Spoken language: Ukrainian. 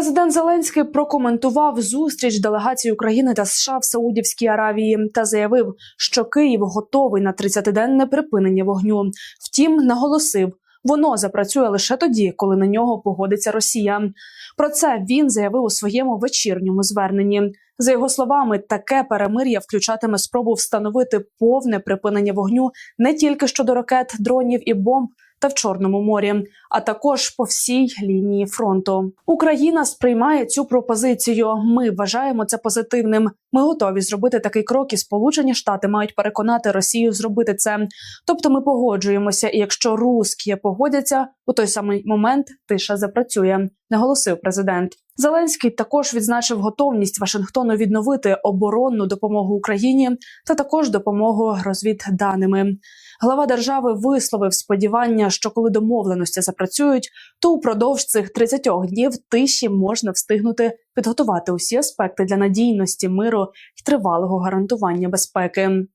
Президент Зеленський прокоментував зустріч делегації України та США в Саудівській Аравії та заявив, що Київ готовий на 30-денне припинення вогню. Втім, наголосив, воно запрацює лише тоді, коли на нього погодиться Росія. Про це він заявив у своєму вечірньому зверненні. За його словами, таке перемир'я включатиме спробу встановити повне припинення вогню не тільки щодо ракет, дронів і бомб. Та в Чорному морі, а також по всій лінії фронту. Україна сприймає цю пропозицію. Ми вважаємо це позитивним. Ми готові зробити такий крок, і Сполучені Штати мають переконати Росію зробити це. Тобто, ми погоджуємося, і якщо русські погодяться, у той самий момент тиша запрацює, наголосив президент. Зеленський також відзначив готовність Вашингтону відновити оборонну допомогу Україні та також допомогу розвідданими. Глава держави висловив сподівання, що коли домовленості запрацюють, то упродовж цих 30 днів тиші можна встигнути підготувати усі аспекти для надійності миру і тривалого гарантування безпеки.